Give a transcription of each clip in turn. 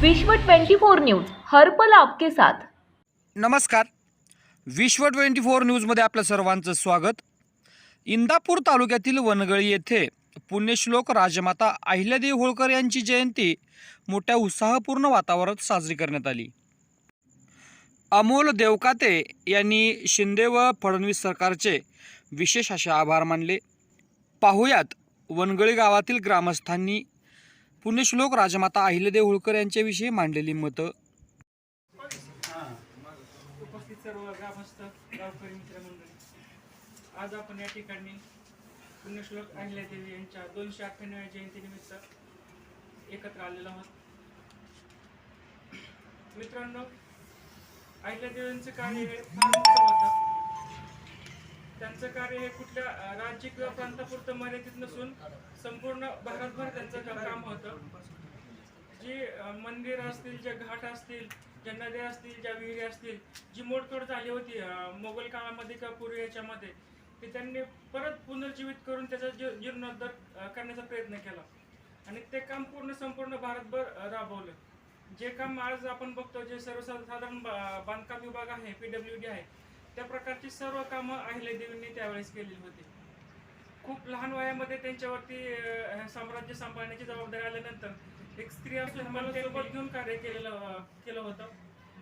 विश्व 24 न्यूज हरपल आपके साथ. नमस्कार. विश्व ट्वेंटी फोर न्यूजमध्ये आपलं सर्वांचं स्वागत. इंदापूर तालुक्यातील वनगळी येथे पुण्यश्लोक राजमाता अहिल्यादेवी होळकर यांची जयंती मोठ्या उत्साहपूर्ण वातावरणात साजरी करण्यात आली. अमोल देवकाते यांनी शिंदे व फडणवीस सरकारचे विशेष असे आभार मानले. पाहुयात वनगळी गावातील ग्रामस्थांनी पुण्यश्लोक राजमाता अहिल्यादेव होळकर यांच्याविषयी मांडलेली मतं. उपस्थित सर्व ग्रामस्थ गावकरी मित्रमंडळी आज आपण या ठिकाणी पुण्यश्लोक अहिल्यादेवी यांच्या दोनशे अठ्ठ्याण्णव्या जयंतीनिमित्त एकत्र आलेलो आहोत. मित्रांनो अहिल्यादेवींचं कार्य फार मोठं होतं. त्यांचं कार्य हे कुठल्या राज्य किंवा प्रांतापुरतं मर्यादित नसून संपूर्ण भारतभर त्यांचं काम होतं. जी मंदिर असतील ज्या घाट असतील ज्या नद्या असतील ज्या विहिरी असतील जी मोडतोड झाली होती मोगल काळामध्ये किंवा पूर्वी याच्यामध्ये ते त्यांनी परत पुनर्जीवित करून त्याचा जी- जीर्णोद्धार करण्याचा प्रयत्न केला. आणि ते काम पूर्ण संपूर्ण भारतभर राबवलं. जे काम आज आपण बघतो जे सर्वसाधारण बांधकाम विभाग आहे पीडब्ल्यू डी आहे त्या प्रकारची सर्व कामं अहिल्यादेवींनी त्यावेळेस केलेली होती. खूप लहान वयामध्ये त्यांच्यावरती साम्राज्य सांभाळण्याची जबाबदारी आल्यानंतर एक स्त्री असून मला सोबत घेऊन कार्य केलेलं केलं होतं.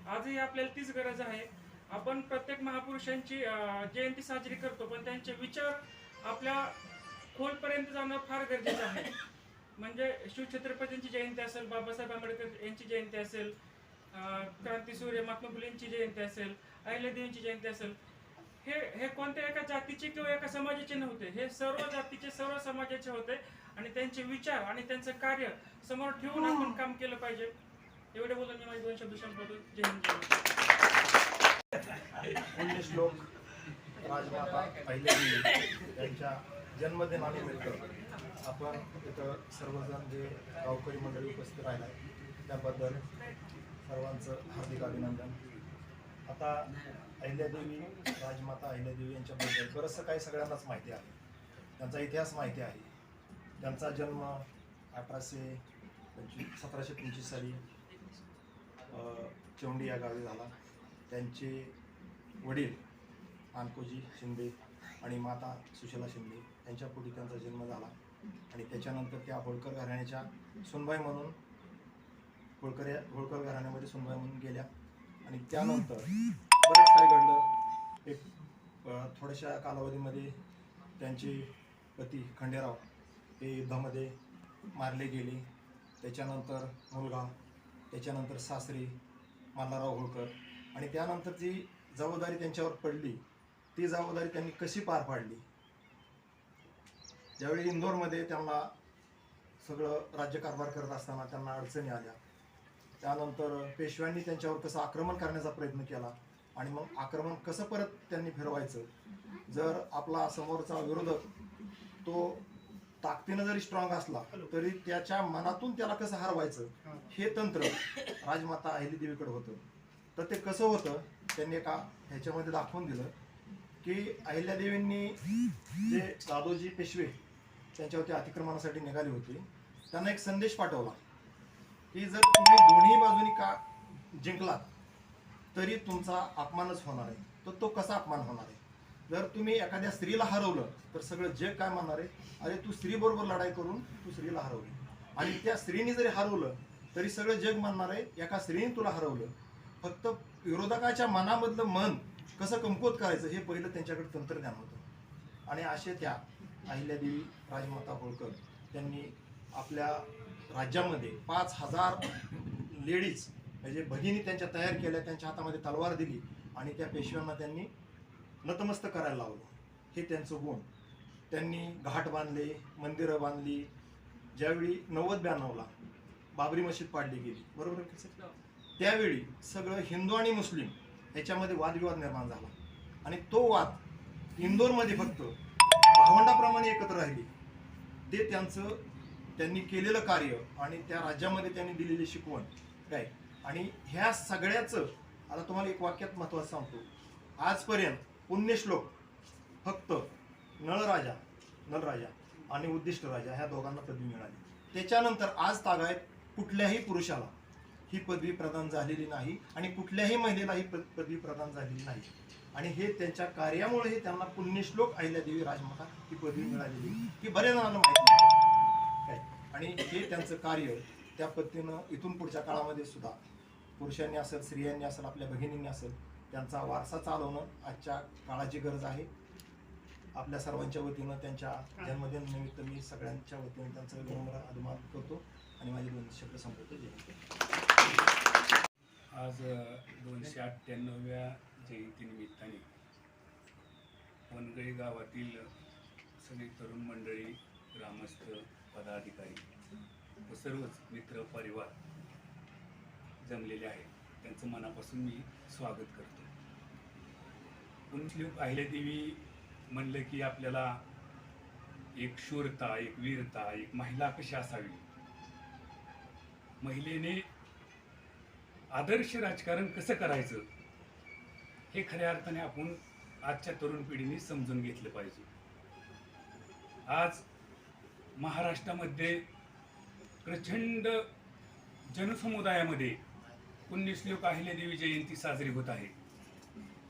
आजही आपल्याला तीच गरज आहे. आपण प्रत्येक महापुरुषांची जयंती साजरी करतो पण त्यांचे विचार आपल्या खोलपर्यंत जाणं फार गरजेचं आहे. म्हणजे शिवछत्रपतींची जयंती असेल बाबासाहेब आंबेडकर यांची जयंती असेल अ, क्रांतीसूर्य महात्मा फुलेंची जयंती असेल अहिल्यादेवींची जयंती असेल हे हे कोणत्या एका जातीचे किंवा एका समाजाचे नव्हते हे सर्व जातीचे सर्व समाजाचे होते आणि त्यांचे विचार आणि त्यांचं कार्य समोर ठेवून आपण काम केलं पाहिजे. एवढे बोलून मी माझे दोन शब्द संपवतो. जय हिंद. पुण्यश्लोक राजमाता अहिल्यादेवी यांच्या जन्मदिनानिमित्त आपण इथं सर्वजण जे गावकरी मंडळी उपस्थित राहिला त्याबद्दल सर्वांचं हार्दिक अभिनंदन. आता अहिल्यादेवी राजमाता अहिल्यादेवी यांच्याबद्दल बरंचसं काही सगळ्यांनाच माहिती आहे. त्यांचा इतिहास माहिती आहे. त्यांचा जन्म अठराशे पंचवीस सतराशे पंचवीस साली चेवंडी या गावी झाला. त्यांचे वडील आनकोजी शिंदे आणि माता सुशीला शिंदे यांच्या पोटी त्यांचा जन्म झाला. आणि त्याच्यानंतर त्या होळकर घराण्याच्या सुनबाई म्हणून होळकर या होळकर घराण्यामध्ये सुनबाई म्हणून गेल्या. आणि त्यानंतर बरंच काय घडलं. एक थोड्याशा कालावधीमध्ये त्यांचे पती खंडेराव हे युद्धामध्ये मारले गेले. त्याच्यानंतर मुलगा त्याच्यानंतर सासरी मल्हारराव होळकर. आणि त्यानंतर जी जबाबदारी त्यांच्यावर पडली ती जबाबदारी त्यांनी कशी पार पाडली? ज्यावेळी इंदोरमध्ये त्यांना सगळं राज्यकारभार करत असताना त्यांना अडचणी आल्या त्यानंतर पेशव्यांनी त्यांच्यावर कसं आक्रमण करण्याचा प्रयत्न केला आणि मग आक्रमण कसं परत त्यांनी फिरवायचं? जर आपला समोरचा विरोधक तो ताकदीनं जरी स्ट्रॉंग असला तरी त्याच्या मनातून त्याला कसं हरवायचं? हे तंत्र राजमाता अहिल्यादेवीकडे होतं. तर ते कसं होतं? त्यांनी एका ह्याच्यामध्ये दाखवून दिलं की अहिल्यादेवींनी जे दादोजी पेशवे त्यांच्यावरती अतिक्रमणासाठी निघाले होते त्यांना एक संदेश पाठवला. की जर तुम्ही दोन्ही बाजूनी का जिंकलात तरी तुमचा अपमानच होणार आहे. तर तो कसा अपमान होणार आहे? जर तुम्ही एखाद्या स्त्रीला हरवलं तर सगळं जग काय म्हणणार आहे? अरे तू स्त्रीबरोबर लढाई करून तू स्त्रीला हरवली. आणि त्या स्त्रीने जरी हरवलं तरी सगळं जग म्हणणार आहे एका स्त्रीने तुला हरवलं. फक्त विरोधकाच्या मनामधलं मन कसं कमकुवत करायचं हे पहिलं त्यांच्याकडे तंत्रज्ञान होतं. आणि असे त्या अहिल्यादेवी राजमाता होळकर त्यांनी आपल्या राज्यामध्ये पाच हजार लेडीज म्हणजे भगिनी त्यांच्या तयार केल्या त्यांच्या हातामध्ये तलवार दिली आणि त्या पेशव्यांना त्यांनी नतमस्तक करायला लावलं. हे त्यांचं गुण. त्यांनी घाट बांधले मंदिरं बांधली. ज्यावेळी नव्वद ब्याण्णवला बाबरी मशीद पाडली गेली. बरोबर त्यावेळी सगळं हिंदू आणि मुस्लिम याच्यामध्ये वादविवाद निर्माण झाला. आणि तो वाद इंदोरमध्ये फक्त भावंडाप्रमाणे एकत्र राहिली. ते त्यांचं त्यांनी केलेलं कार्य आणि त्या राज्यामध्ये त्यांनी दिलेली शिकवण. काय आणि ह्या सगळ्याचं आता तुम्हाला एक वाक्यात महत्त्वाचं सांगतो. आजपर्यंत पुण्यश्लोक फक्त नळराजा नळराजा आणि उद्दिष्ट राजा ह्या दोघांना पदवी मिळाली. त्याच्यानंतर आज तागायत कुठल्याही पुरुषाला. ही पदवी प्रदान झालेली नाही आणि कुठल्याही महिलेला ही पदवी प्रदान झालेली नाही. आणि हे त्यांच्या कार्यामुळे त्यांना पुण्यश्लोक अहिल्यादेवी राजमाता ही पदवी मिळालेली. ही बऱ्याच जणांना माहिती आणि हे त्यांचं कार्य त्या पद्धतीनं इथून पुढच्या काळामध्ये सुद्धा पुरुषांनी असेल स्त्रियांनी असेल आपल्या भगिनींनी असेल त्यांचा वारसा चालवणं आजच्या काळाची गरज आहे. आपल्या सर्वांच्या वतीनं त्यांच्या जन्मदिन निमित्त मी सगळ्यांच्या वतीनं त्यांचं विनम्र अभिमान करतो आणि माझे दोन शब्द संपवतो. जयंती आज दोनशे अठ्ठ्याण्णव्या जयंतीनिमित्ताने वनगळी गावातील सगळी तरुण मंडळी ग्रामस्थ पदाधिकारी व सर्वच मित्र परिवार जमलेले आहेत. त्यांचं मनापासून मी स्वागत करतो. पुंचलोक अहिल्यादेवी म्हणलं की आपल्याला एक शूरता एक वीरता एक महिला कशी असावी? महिलेने आदर्श राजकारण कसं करायचं? हे खऱ्या अर्थाने आपण आजच्या तरुण पिढीने समजून घेतलं पाहिजे. आज महाराष्ट्रामध्ये प्रचंड जनसमुदायामध्ये पुण्यश्लोक अहिल्यादेवी जयंती साजरी होत आहे.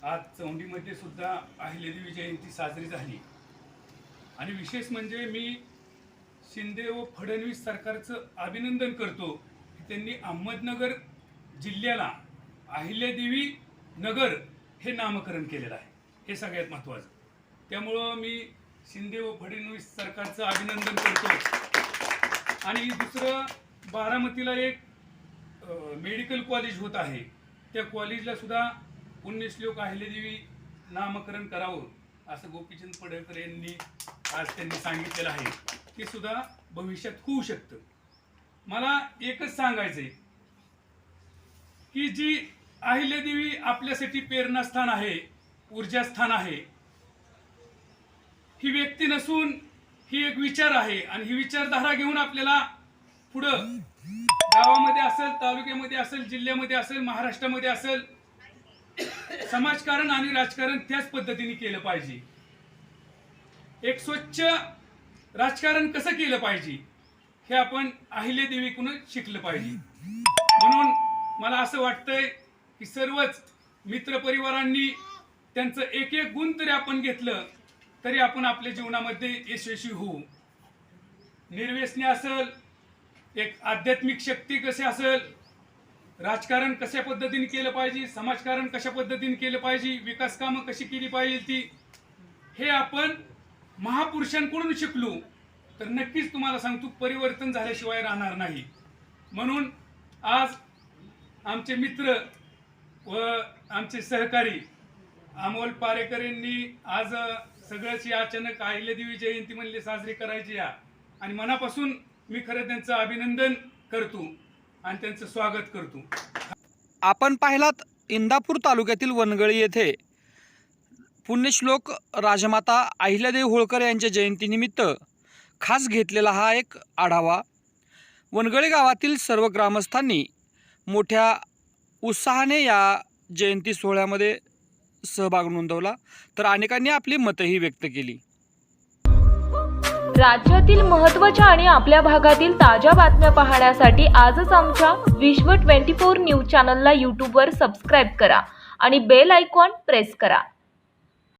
आज चौंडीमध्ये सुद्धा अहिल्यादेवी जयंती साजरी झाली. आणि विशेष म्हणजे मी शिंदे व फडणवीस सरकारचं अभिनंदन करतो की त्यांनी अहमदनगर जिल्ह्याला अहिल्यादेवी नगर हे नामकरण केलेलं आहे. हे सगळ्यात महत्त्वाचं. त्यामुळं मी शिंदे व फडणवीस सरकारचं अभिनंदन करतो आणि दुसरं बारामतीला एक मेडिकल कॉलेज होत आहे. त्या कॉलेजला सुद्धा पुण्यश्लोक अहिल्यादेवी नामकरण करावं असं गोपीचंद पडळकर यांनी आज त्यांनी सांगितलेलं आहे. ते सुद्धा भविष्यात होऊ शकतं. मला एकच सांगायचंय की जी अहिल्यादेवी आपल्यासाठी प्रेरणास्थान आहे ऊर्जास्थान आहे ही व्यक्ती नसून ही एक विचार आहे. आणि ही विचारधारा घेऊन आपल्याला पुढं गावामध्ये असेल तालुक्यामध्ये असेल जिल्ह्यामध्ये असेल महाराष्ट्रामध्ये असेल समाजकारण आणि राजकारण त्याच पद्धतीने केलं पाहिजे. एक स्वच्छ राजकारण कसं केलं पाहिजे हे आपण अहिल्यादेवीकडून शिकलं पाहिजे. म्हणून मला असं वाटतंय की सर्वच मित्रपरिवारांनी त्यांचं एक एक गुण तरी आपण घेतलं तरी आपण आपल्या जीवनामध्ये यशस्वी होऊ. निर्व्यसने असेल एक आध्यात्मिक शक्ती कशी असेल राजकारण कशा पद्धतीने केलं पाहिजे समाजकारण कशा पद्धतीने केलं पाहिजे विकास कामं कशी केली पाहिजे ती हे आपण महापुरुषांकडून शिकलो तर नक्कीच तुम्हाला सांगतो परिवर्तन झाल्याशिवाय राहणार नाही. म्हणून आज आमचे मित्र व आमचे सहकारी अमोल पारेकर यांनी आज सगळंच ही अचानक अहिल्यादेवी जयंती म्हणली साजरी करायची या. आणि मनापासून मी खरं त्यांचं अभिनंदन करतो आणि त्यांचं स्वागत करतो. आपण पाहिलात इंदापूर तालुक्यातील वनगळी येथे पुण्यश्लोक राजमाता अहिल्यादेवी होळकर यांच्या जयंतीनिमित्त खास घेतलेला हा एक आढावा. वनगळी गावातील सर्व ग्रामस्थांनी मोठ्या उत्साहाने या जयंती सोहळ्यामध्ये सहभाग नोंदवला तर अनेकांनी आपली मतंही व्यक्त केली. राज्यातील महत्त्वाच्या आणि आपल्या भागातील ताज्या बातम्या पाहण्यासाठी आजच आमच्या विश्व 24 न्यूज चॅनलला यूट्यूबवर सबस्क्राईब करा आणि बेल आयकॉन प्रेस करा.